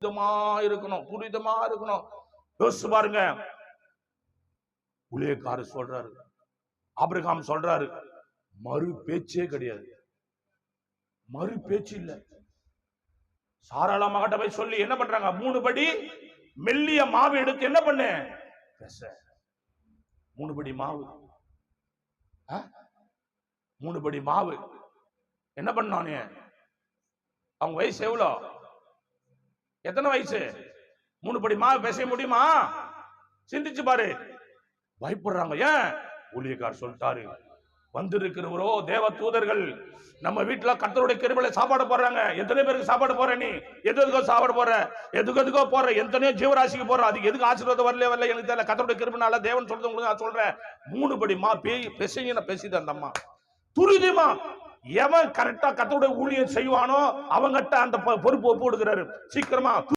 புனிதமா இருக்கணும் புனிதமா இருக்கணும். யோசிச்சு பாருங்க. புளியக்காரர் சொல்றாரு. ஆபிரகாம் சொல்றாரு மறு பேச்சே கிடையாது. மறு பேச்சு இல்ல. சாராள மகட்ட போய் சொல்லி என்ன பண்றாங்க? மூணு படி மெல்லிய மாவு எடுத்து என்ன பண்ணு? பேச. மூணு படி மாவு. மூணு படி மாவு. என்ன பண்ணானே? அவங்க வயசு எவ்வளோ? எத்தனை வயசு? மூணு படி பேச முடியுமா? சிந்திச்சு பாரு. பயப்படுறாங்க. ஏன்? ஊழியக்கார் சொல்லிட்டாரு. வந்திருக்கிறவரோ தேவ தூதர்கள் நம்ம வீட்டுல கத்தருடைய கிருபையில சாப்பாடு போடுறாங்க. எத்தனை பேருக்கு சாப்பாடு போற நீ? எது எதுக்கோ சாப்பாடு போற எதுக்கு எதுக்கோ போற எத்தனையோ ஜீவராசிக்கு போற அதுக்கு எதுக்கு ஆசீர்வாதம் வரல வரல எனக்கு தெரியல. கத்தருடைய கிருபைனால தேவன் சொல்றது உங்களுக்கு நான் சொல்றேன். மூணு படி மா பேய் நான் பேசிதான் அந்த அம்மா. துரிதமா எவன் கரெக்டா கத்தோட ஊழியம் செய்வானோ அவங்கிட்ட அந்த பொ- பொறுப்பு ஒப்பு கொடுக்கிறாரு. சீக்கிரமா